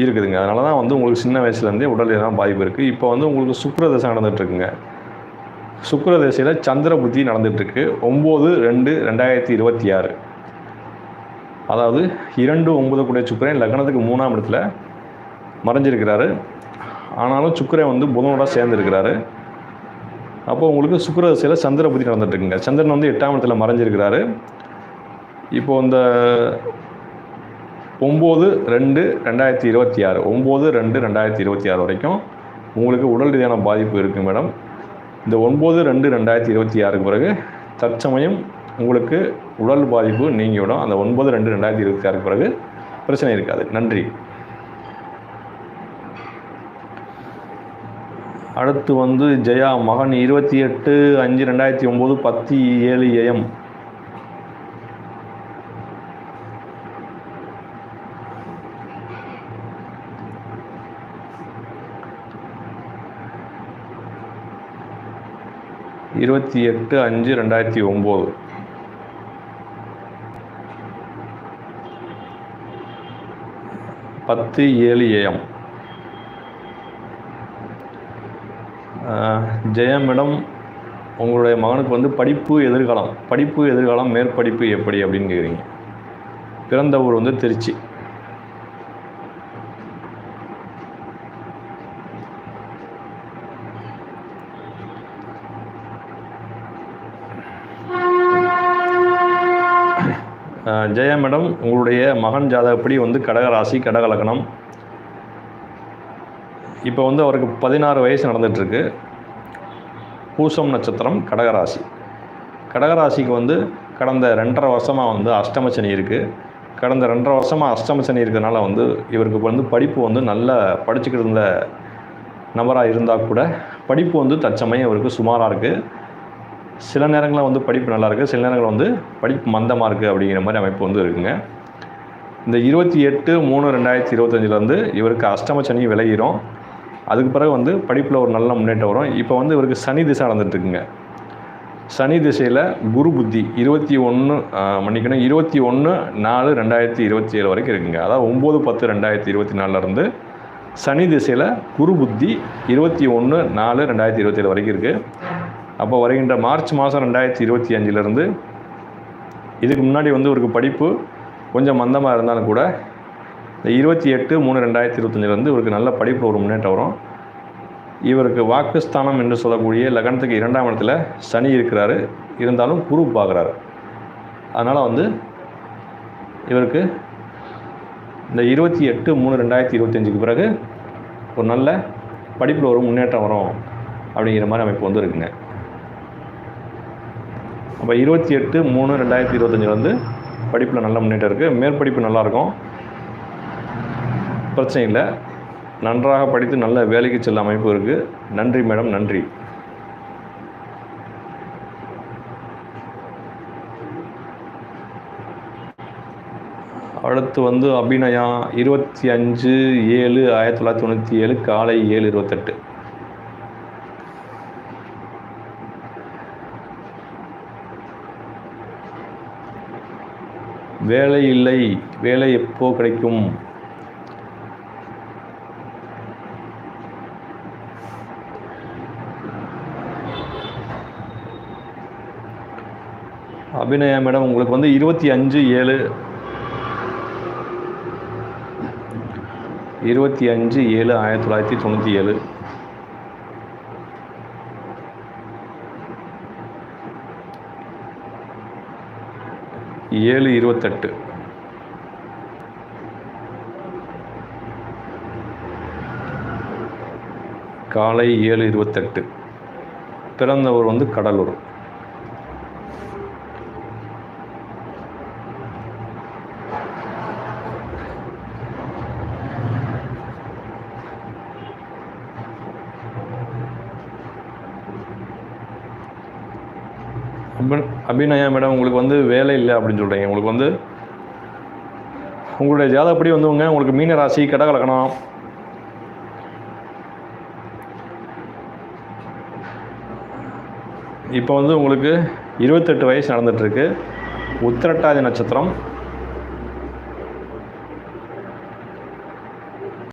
இருக்குதுங்க. அதனால தான் வந்து உங்களுக்கு சின்ன வயசுலேருந்தே உடல் எல்லாம் பாதிப்பு இருக்குது இப்போ வந்து உங்களுக்கு சுக்கிர தசை நடந்துகிட்ருக்குங்க சுக்கிர தசையில் சந்திர புத்தி நடந்துகிட்ருக்கு ஒம்பது ரெண்டு ரெண்டாயிரத்தி இருபத்தி ஆறு. அதாவது இரண்டு ஒன்பது கூடிய சுக்கரன் லக்னத்துக்கு மூணாம் இடத்துல மறைஞ்சிருக்கிறாரு. ஆனாலும் சுக்கரன் வந்து புதனோட சேர்ந்துருக்கிறாரு. அப்போ உங்களுக்கு சுக்கிர தசையில் சந்திர புத்தி நடந்துட்டுருக்குங்க. சந்திரன் வந்து எட்டாம் இடத்துல மறைஞ்சிருக்கிறாரு. இப்போ இந்த ஒம்பது ரெண்டு ரெண்டாயிரத்தி இருபத்தி ஆறு. ஒம்பது ரெண்டு ரெண்டாயிரத்தி இருபத்தி ஆறு வரைக்கும் உங்களுக்கு உடல் ரீதியான பாதிப்பு இருக்குது மேடம். இந்த ஒன்பது ரெண்டு ரெண்டாயிரத்தி இருபத்தி ஆறுக்கு பிறகு தற்சமயம் உங்களுக்கு உடல் பாதிப்பு நீங்கிவிடும். அந்த ஒன்பது ரெண்டு ரெண்டாயிரத்தி இருபத்தி ஆறுக்கு பிறகு பிரச்சனை இருக்காது. நன்றி. அடுத்து வந்து ஜெயா மகன் இருபத்தி எட்டு அஞ்சு ரெண்டாயிரத்தி ஒம்பது பத்து ஏழு ஏஎம் இருபத்தி எட்டு அஞ்சு ரெண்டாயிரத்தி ஒம்பது. பத்து ஏழு ஏஎம் ஜெயமிடம் உங்களுடைய மகனுக்கு வந்து படிப்பு எதிர்காலம் படிப்பு எதிர்காலம் மேற்படிப்பு எப்படி அப்படின்னு கேட்குறீங்க பிறந்த ஊர் வந்து திருச்சி. ஜெயா மேடம் உங்களுடைய மகன் ஜாதகப்படி வந்து கடகராசி கடகலக்கணம். இப்போ வந்து அவருக்கு பதினாறு வயசு நடந்துகிட்ருக்கு பூசம் நட்சத்திரம் கடகராசி. கடகராசிக்கு வந்து கடந்த ரெண்டரை வருஷமாக வந்து அஷ்டம சனி இருக்குது கடந்த ரெண்டரை வருஷமாக அஷ்டம சனி இருக்கிறதுனால வந்து இவருக்கு வந்து படிப்பு வந்து நல்லா படிச்சுக்கிட்டு இருந்த நபராக இருந்தால் கூட படிப்பு வந்து தற்சமயம் இவருக்கு சுமாராக இருக்குது சில நேரங்களில் வந்து படிப்பு நல்லா இருக்குது சில நேரங்களில் வந்து படிப்பு மந்தமாக இருக்குது அப்படிங்கிற மாதிரி அமைப்பு வந்து இருக்குங்க. இந்த இருபத்தி எட்டு மூணு ரெண்டாயிரத்தி இருபத்தஞ்சிலேருந்து இவருக்கு அஷ்டம சனி விலகிரும். அதுக்கு பிறகு வந்து படிப்பில் ஒரு நல்ல முன்னேற்றம் வரும். இப்போ வந்து இவருக்கு சனி திசை நடந்துட்டுருக்குங்க சனி திசையில் குரு புத்தி இருபத்தி ஒன்று மன்னிக்கணும். இருபத்தி ஒன்று நாலு ரெண்டாயிரத்தி இருபத்தி ஏழு வரைக்கும் இருக்குங்க. அதாவது ஒம்பது பத்து ரெண்டாயிரத்தி இருபத்தி நாலுலேருந்து சனி திசையில் குரு புத்தி இருபத்தி ஒன்று நாலு ரெண்டாயிரத்தி இருபத்தி ஏழு வரைக்கும் இருக்குது அப்போ வருகின்ற மார்ச் மாதம் ரெண்டாயிரத்தி இருபத்தி அஞ்சிலிருந்து இதுக்கு முன்னாடி வந்து இவருக்கு படிப்பு கொஞ்சம் மந்தமாக இருந்தாலும் கூட இந்த இருபத்தி எட்டு மூணு ரெண்டாயிரத்தி இருபத்தஞ்சிலேருந்து இவருக்கு நல்ல படிப்பில் ஒரு முன்னேற்றம் வரும். இவருக்கு வாக்குஸ்தானம் என்று சொல்லக்கூடிய லக்னத்துக்கு இரண்டாம் இடத்துல சனி இருக்கிறாரு. இருந்தாலும் குரு பார்க்குறாரு. அதனால் வந்து இவருக்கு இந்த இருபத்தி எட்டு மூணு ரெண்டாயிரத்தி இருபத்தஞ்சுக்கு பிறகு ஒரு நல்ல படிப்பில் ஒரு முன்னேற்றம் வரும் அப்படிங்கிற மாதிரி அமைப்பு வந்து இருக்குங்க. அப்போ இருபத்தி எட்டு மூணு ரெண்டாயிரத்தி இருபத்தஞ்சில் வந்து படிப்பில் நல்ல முன்னேற்றம் இருக்குது மேற்படிப்பு நல்லாயிருக்கும். பிரச்சனை இல்லை. நன்றாக படித்து நல்ல வேலைக்கு செல்ல அமைப்பு இருக்குது நன்றி மேடம் நன்றி. அடுத்து வந்து அபிநயா இருபத்தி அஞ்சு ஏழு ஆயிரத்தி தொள்ளாயிரத்தி தொண்ணூற்றி ஏழு காலை ஏழு இருபத்தெட்டு. வேலை இல்லை. வேலை எப்போ கிடைக்கும்? அபிநயா மேடம் உங்களுக்கு வந்து இருபத்தி அஞ்சு ஏழு. இருபத்தி அஞ்சு ஏழு ஆயிரத்தி தொள்ளாயிரத்தி தொண்ணூற்றி ஏழு. ஏழு இருபத்தெட்டு. காலை ஏழு இருபத்தெட்டு. பிறந்தவர் வந்து கடலூர். அபி- அபிநயா மேடம் உங்களுக்கு வந்து வேலை இல்லை அப்படின்னு சொல்கிறீங்க உங்களுக்கு வந்து உங்களுடைய ஜாதகப்படி வந்துங்க? உங்களுக்கு மீன ராசி கடகலக்கணம் இப்போ வந்து உங்களுக்கு இருபத்தெட்டு வயசு நடந்துகிட்ருக்கு உத்திரட்டாதி நட்சத்திரம்.